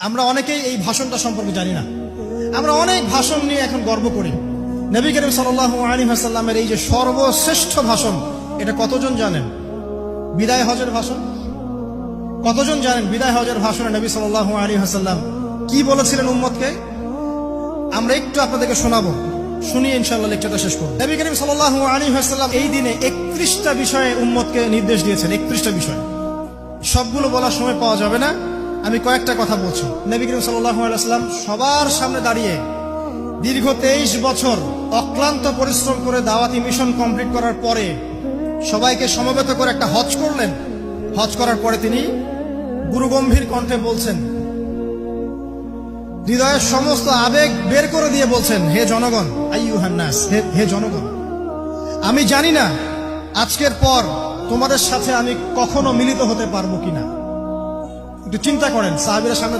আমরা অনেকেই এই ভাষণটা সম্পর্কে জানি না। আমরা অনেক ভাষণ নিয়ে এখন গর্ব করি। নবী করিম সাল আলী হাসাল্লামের এই যে সর্বশ্রেষ্ঠ ভাষণ, এটা কতজন জানেন? বিদায় হজের ভাষণ? কতজন জানেন বিদায় হজের ভাষণে নবী সাল আলী হাসাল্লাম কি বলেছিলেন উম্মতকে? আমরা একটু আপনাদেরকে শোনাবো। শুনিয়ে ইনশাল্লাহ লেকচারটা শেষ করব। নবী করিম সাল আলী হাসাল্লাম এই দিনে একত্রিশটা বিষয়ে উম্মতকে নির্দেশ দিয়েছেন, একত্রিশটা বিষয়। সবগুলো বলার সময় পাওয়া যাবে না। আমি কয়েকটা কথা বলছি। নবী করিম সাল্লাম সবার সামনে দাঁড়িয়ে দীর্ঘ তেইশ বছর অক্লান্ত পরিশ্রম করে দাওয়াতি মিশন কমপ্লিট করার পরে সবাইকে সমবেত করে একটা হজ করলেন। হজ করার পরে তিনি গুরুগম্ভীর কণ্ঠে বলছেন, হৃদয়ের সমস্ত আবেগ বের করে দিয়ে বলছেন, হে জনগণ আইয়ুহান্নাস হে হে জনগণ, আমি জানি না আজকের পর তোমাদের সাথে আমি কখনো মিলিত হতে পারব কিনা। চিন্তা করেন সাহাবিরা সামনে